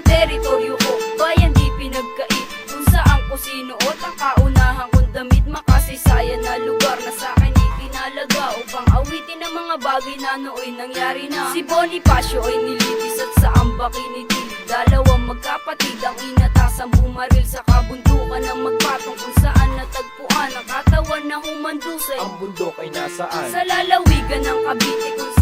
teritoryo ko. Bayan di pinagkait. Kung saan ko sinuot ang kaunahang kong damit Makasaysayan na lugar na sa akin itinalaga Upang awitin ang mga bagay na nooy nangyari na. Si Bonifacio ay nilitis at sa ambak kinitil Dalawang magkapatid ang inatasang bumaril Sa kabundukan ng magpatong kung saan natagpuan Ang katawan na humandusay. Ang bundok ay nasaan? sa lalawigan ng Cavite kung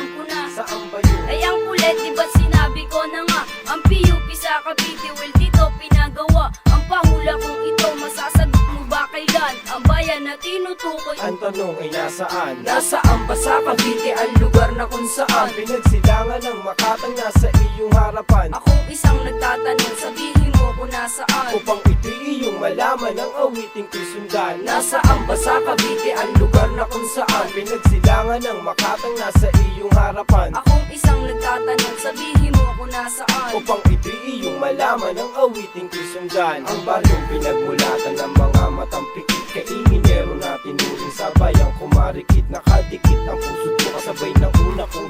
alam ko na. Saan ba yun? Ay ang kulit, di sinabi ko na nga? Ang PUP sa Cavite, well dito pinagawa. Ang pahula kung ito, masasagot mo ba kailan Ang bayan na tinutukoy. Ang tanong ay nasaan? Nasaan ba sa Cavite ang lugar na kung saan? Pinagsilangan ng makatang nasa iyong harapan. Akong isang nagtatanong, sabihin mo kung nasaan. Upang ito'y iyong malaman ang awiting kisundan Nasaan ba sa Cavite ang lugar na kung saan Pinagsilangan ng makatang nasa iyong harapan. Akong isang nagtatanong, sabihin mo kung nasaan? Upang ito'y iyong malaman ang awiting kisundan Ang baryong pinagmulatan ng mga matang pikit Kainginero natin uling sa bayang kumarikit. Nakadikit ang puso't ko kasabay ng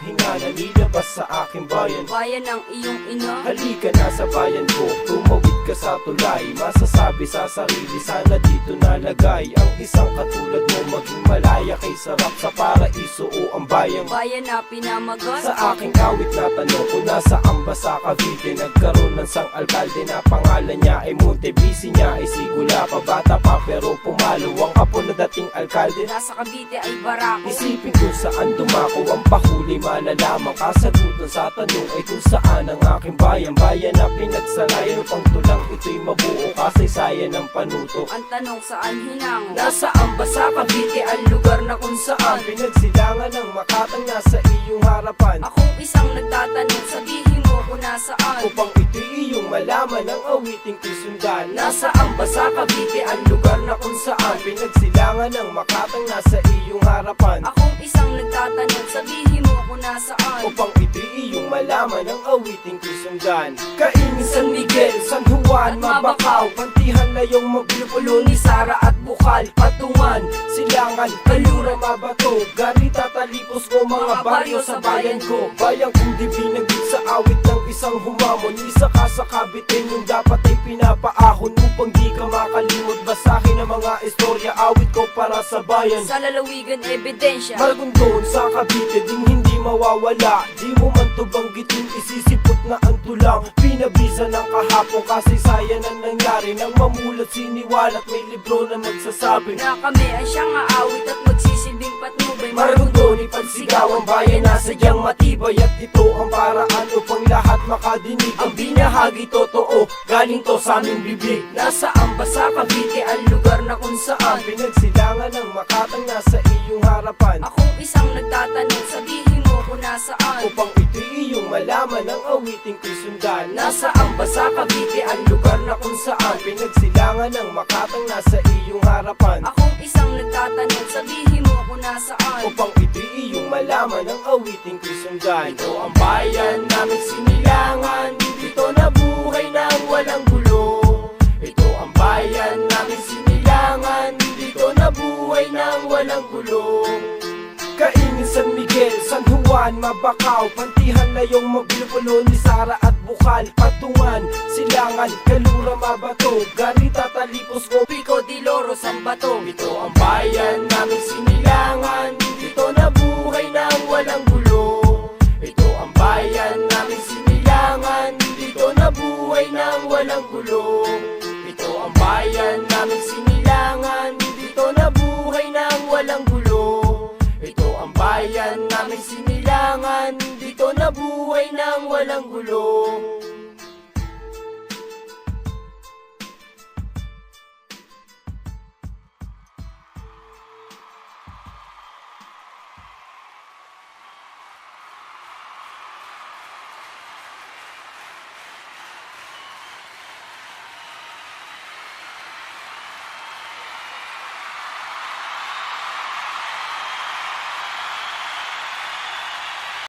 una kong hinga Nalilabas sa aking bayan. Bayan ng iyong ina. Halika na sa bayan ko, tumawid ka sa tulay. Masasabi sa sarili, sana dito nalagay Ang isang katulad mo. Maging malaya kay sarap Sa paraiso o ang bayan. Bayan na pinamagal Sa aking awit na tanong kung nasaan ba sa Cavite Nagkaroon ng sang alkalde na pangalan niya ay Montebisi niya ay Sigula pa. Bata pa pero pumalo ang kapon na dating alkalde. Nasa Cavite ay Barako. Isipin kung saan dumako ang pahuli Malalaman kasagutan sa tanong ay kung saan ang aking bayan. Bayan na pinagsalayan upang tulang ito'y mabuo Kasaysayan ng panuto. Ang tanong saan hinango Nasaan ba sa Cavite ang lugar na kung saan? Pinagsilangan ng makatang nasa iyong harapan. Akong isang nagtatanong, sabihin kung nasaan? Upang ito'y iyong malaman ang awiting kisundan Nasaan ba sa Cavite ang lugar na kung saan. Pinagsilangan ng makatang nasa iyong harapan. Akong isang nagtatanong, sabihin mo kung nasaan. Upang iyong malaman ang awiting kisundan Kaingin San Miguel, San Juan, Mabakaw. Pantihan na yung mabilupulo ni Sara at Bukal. Patungan, Silangan, Kalura, Mabato. Garita, Talipos ko mga baryo sa bayan ko. Bayang kong di binagit sa awit ng isang humamon. Isa ka sa kabitin yung dapat ay pinapaahon Upang di ka makalimot. Basahin ang mga istorya Awit ko para sa bayan. Sa lalawigan ebidensya. Malgundoon sa Cavite ding hindi mawawala. Di mo man to banggitin isisipot na ang tulang. Pinabisa ng kahapon kasaysayan ang nangyari. Nang mamulat siniwalat may libro na magsasabi Na kami ay siyang aawit at magsisilbing patnubay. Marunong ipagsigaw ang bayan na sadyang matibay. At ito ang paraan upang lahat makadinig. Ang binahagi totoo, galing to sa aming bibig. Nasaan ba sa Cavite ang lugar na kung saan. Pinagsilangan ng makatang nasa iyong harapan. Akong isang nagtatanong, ang awiting kisundan. Nasaan ba sa Cavite ang lugar na kung saan Pinagsilangan ng makatang nasa iyong harapan. Akong isang nagtatanong, sabihin mo kung nasaan. Upang ito'y iyong malaman ang awiting kisundan. Ito ang bayan namin sinilangan. Dito nabuhay ng walang gulo. Ito ang bayan namin sinilangan. Dito nabuhay ng walang gulo Juan, Mabakaw Pantihan na yung mabilupulo ni Sara at Bukal. Patungan, Silangan, Kalura, Mabato. Garita, Talipos, ko Pico di Loro, Sambato. Ito ang bayan namin sinilangan nabuhay ng walang gulo